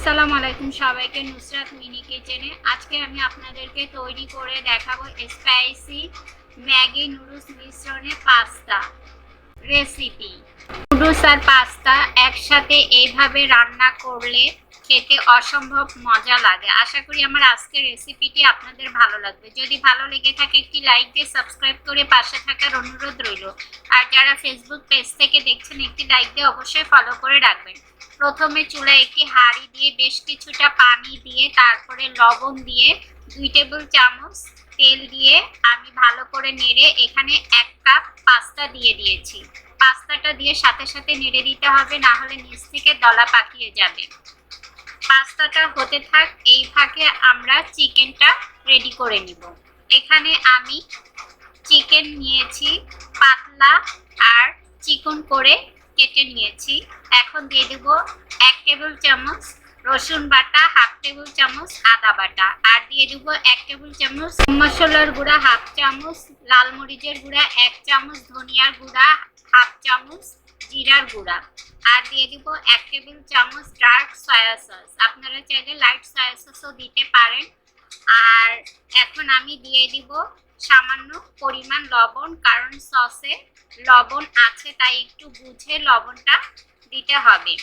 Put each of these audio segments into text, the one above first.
আসসালামু আলাইকুম সবাইকে নুসরাত মিনি কিচেনে। আজকে আমি আপনাদেরকে তৈরি করে দেখাবো স্পাইসি ম্যাগি নুডলস মিশ্রণে পাস্তা রেসিপি নুডলস আর পাস্তা একসাথে এইভাবে রান্না করলে খেতে অসম্ভব মজা লাগে। আশা করি আমার আজকের রেসিপিটি আপনাদের ভালো লাগবে। যদি ভালো লেগে থাকে, একটি লাইক দিয়ে সাবস্ক্রাইব করে পাশে থাকার অনুরোধ রইল। আর যারা ফেসবুক পেজ থেকে দেখছেন, একটি লাইক দিয়ে অবশ্যই ফলো করে রাখবেন। প্রথমে চুলায় একটি হাঁড়ি দিয়ে বেশ কিছুটা পানি দিয়ে, তারপরে লবণ দিয়ে, দুই টেবিল চামচ তেল দিয়ে আমি ভালো করে নেড়ে এখানে এক কাপ পাস্তা দিয়ে দিয়েছি। পাস্তাটা দিয়ে সাথে সাথে নেড়ে দিতে হবে, না হলে নিচ থেকে দলা পাকিয়ে যাবে। পাস্তাটা হতে থাক, এই ফাঁকে আমরা চিকেনটা রেডি করে নিব। এখানে আমি চিকেন নিয়েছি, পাতলা আর চিকন করে কেটে নিয়েছি। এখন দিয়ে দেব এক টেবিল চামচ রসুন বাটা, হাফ টেবিল চামচ আদা বাটা। আর দিয়ে দেব এক টেবিল চামচ মশলার গুঁড়া, হাফ চামচ লাল মরিচের গুঁড়া, এক চামচ ধনিয়ার গুঁড়া, হাফ চামচ জিরার গুঁড়া। আর দিয়ে দিব এক টেবিল চামচ ডার্ক সয়া সস। আপনারা চাইলে লাইট সয়া সসও দিতে পারেন। আর এখন আমি দিয়ে দিব সামান্য পরিমাণ লবণ, কারণ সসে লবণ আছে, তাই একটু বুঝে লবণটা দিতে হবে।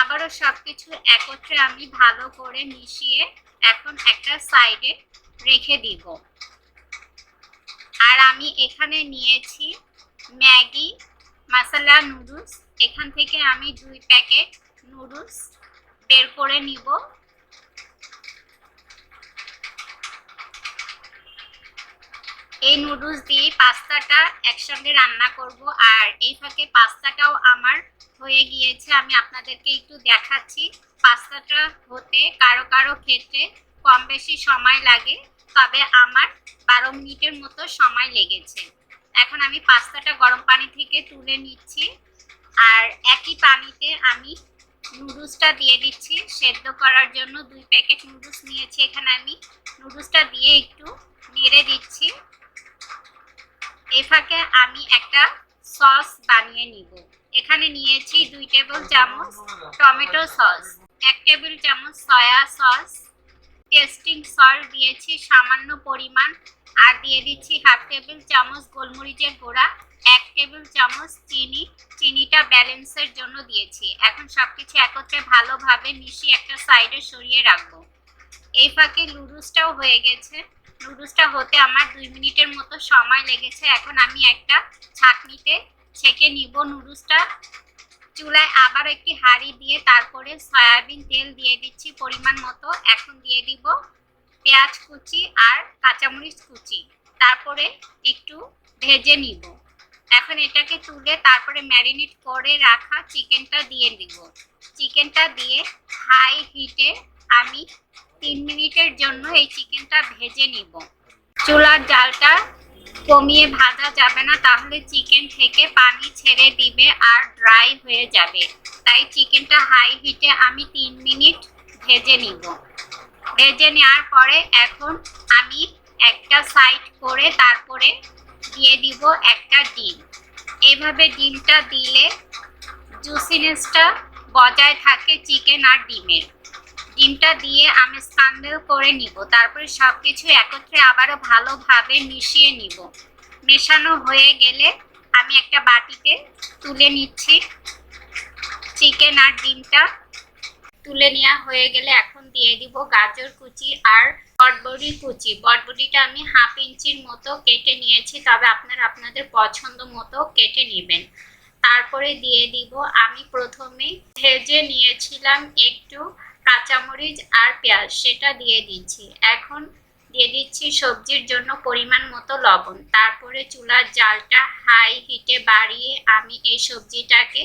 আবারও সবকিছু একত্রে আমি ভালো করে মিশিয়ে এখন একটা সাইডে রেখে দিব। আর আমি এখানে নিয়েছি ম্যাগি মশলা নুডলস। এখান থেকে আমি দুই প্যাকেট নুডলস বের করে নিব। এই নুডলস দিয়ে পাস্তাটা একসঙ্গে রান্না করব। আর এই ফাঁকে পাস্তাটাও আমার হয়ে গিয়েছে। আমি আপনাদেরকে একটু দেখাচ্ছি পাস্তাটা হতে কারও কারও ক্ষেত্রে কম বেশি সময় লাগে, তবে আমার বারো মিনিটের মতো সময় লেগেছে। এখন আমি পাস্তাটা গরম পানি থেকে তুলে নিচ্ছি। আর একই পানিতে আমি নুডলসটা দিয়ে দিচ্ছি। সেদ্ধ করার জন্য দুই প্যাকেট নুডলস নিয়েছি। এখানে আমি নুডলসটা দিয়ে একটু নেড়ে দিচ্ছি। এই ফাঁকে আমি একটা সস বানিয়ে নিব। এখানে নিয়েছি দুই টেবিল চামচ টমেটো সস, এক টেবিল চামচ সয়া সস, টেস্টিং সল্ট দিয়েছি সামান্য পরিমাণ, আর দিয়ে দিচ্ছি হাফ টেবিল চামচ গোলমরিচের গুঁড়া, এক টেবিল চামচ চিনি, চিনিটা ব্যালেন্সের জন্য দিয়েছি। এখন সবকিছু একত্রে ভালোভাবে মিশিয়ে একটা সাইডে সরিয়ে রাখব। এই ফাঁকে লুডুসটাও হয়ে গেছে। নুডলসটা হতে আমার দুই মিনিটের মতো সময় লেগেছে। এখন আমি একটা ছাঁকনিতে ছেঁকে নিব নুডলসটা চুলায় আবার একটি হাঁড়ি দিয়ে তারপরে সয়াবিন তেল দিয়ে দিচ্ছি পরিমাণ মতো। এখন দিয়ে দিব পেঁয়াজ কুচি আর কাঁচামরিচ কুচি। তারপরে একটু ভেজে নিব। এখন এটাকে তুলে তারপরে ম্যারিনেট করে রাখা চিকেনটা দিয়ে দিব। চিকেনটা দিয়ে হাই হিটে আমি তিন মিনিটের জন্য এই চিকেনটা ভেজে নিব। চুলার জালটা কমিয়ে ভাজা যাবে না, তাহলে চিকেন থেকে পানি ছেড়ে দিবে আর ড্রাই হয়ে যাবে। তাই চিকেনটা হাই হিটে আমি তিন মিনিট ভেজে নিব। ভেজে নেওয়ার পরে এখন আমি একটা সাইড করে তারপরে দিয়ে দিব একটা ডিম। এইভাবে ডিমটা দিলে জুসিনেসটা বজায় থাকে চিকেন আর ডিমের। ডিমটা দিয়ে আমি স্ক্রাম্বল করে নিব। তারপরে সব কিছু একত্রে আবারও ভালোভাবে মিশিয়ে নিব। মেশানো হয়ে গেলে আমি একটা বাটিতে তুলে নিচ্ছি। চিকেন আর ডিমটা তুলে নেওয়া হয়ে গেলে এখন দিয়ে দিব গাজর কুচি আর বটবড়ি কুচি। বটবড়িটা আমি হাফ ইঞ্চির মতো কেটে নিয়েছি, তবে আপনারা আপনাদের পছন্দ মতো কেটে নেবেন। তারপরে দিয়ে দিব, আমি প্রথমে ভেজে নিয়েছিলাম একটু কাঁচামরিচ আর পেঁয়াজ, সেটা দিয়ে দিচ্ছি। এখন দিয়ে দিচ্ছি সবজির জন্য পরিমাণ মতো লবণ। তারপরে চুলার জালটা হাই হিটে বাড়িয়ে আমি এই সবজিটাকে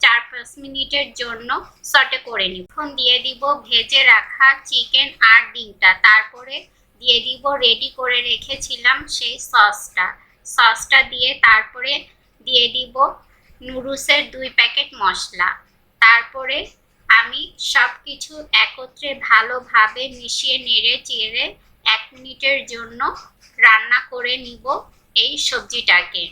চার পাঁচ মিনিটের জন্য সটে করে নিব। এখন দিয়ে দিব ভেজে রাখা চিকেন আর ডিমটা। তারপরে দিয়ে দিব রেডি করে রেখেছিলাম সেই সসটা সসটা দিয়ে তারপরে দিয়ে দিব নুডলসের দুই প্যাকেট মশলা। তারপরে আমি সব কিছু একত্রে ভালোভাবে মিশিয়ে নেড়ে চেড়ে এক মিনিটের জন্য রান্না করে নিব এই সবজিটাকে।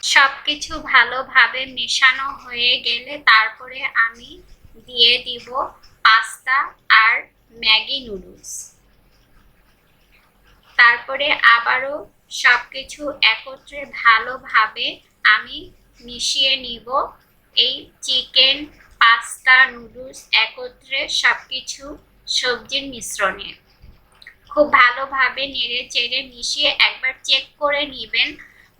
সব কিছু ভালোভাবে মেশানো হয়ে গেলে তারপরে আমি দিয়ে দিব পাস্তা আর ম্যাগি নুডলস। তারপরে আবারও সব কিছু একত্রে ভালোভাবে আমি মিশিয়ে নিব এই চিকেন, পাস্তা, নুডলস একত্রে সব কিছু সবজির মিশ্রণে। খুব ভালোভাবে নেড়ে চেড়ে মিশিয়ে একবার চেক করে নেবেন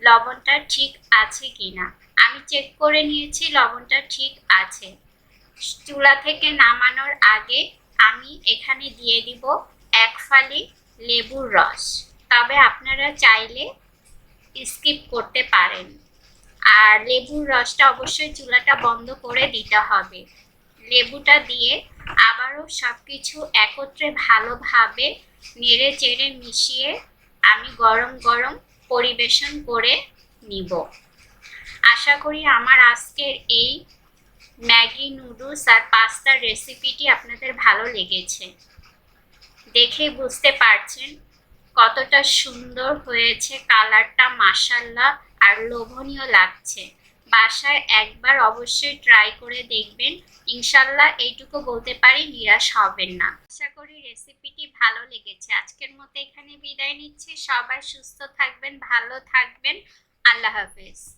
লবণটা ঠিক আছে কিনা। আমি চেক করে নিয়েছি, লবণটা ঠিক আছে। চুলা থেকে নামানোর আগে আমি এখানে দিয়ে দিব এক ফালি লেবুর রস। তবে আপনারা চাইলে স্কিপ করতে পারেন। আর লেবুর রসটা অবশ্যই চুলাটা বন্ধ করে দিতে হবে। লেবুটা দিয়ে আবারও সব কিছু একত্রে ভালোভাবে নেড়ে চেড়ে মিশিয়ে আমি গরম গরম পরিবেশন করে নিব। আশা করি আমার আজকের এই ম্যাগি নুডলস আর পাস্তার রেসিপিটি আপনাদের ভালো লেগেছে। দেখে বুঝতে পারছেন কতটা সুন্দর হয়েছে কালারটা মাসাল্লাহ আর লোভনীয় লাগছে। বাসায় একবার অবশ্যই ট্রাই করে দেখবেন। ইনশাল্লাহ এইটুকু বলতে পারি, নিরাশ হবেন না। আশা করি রেসিপিটি ভালো লেগেছে। আজকের মতো এখানে বিদায় নিচ্ছি। সবাই সুস্থ থাকবেন, ভালো থাকবেন। আল্লাহ হাফেজ।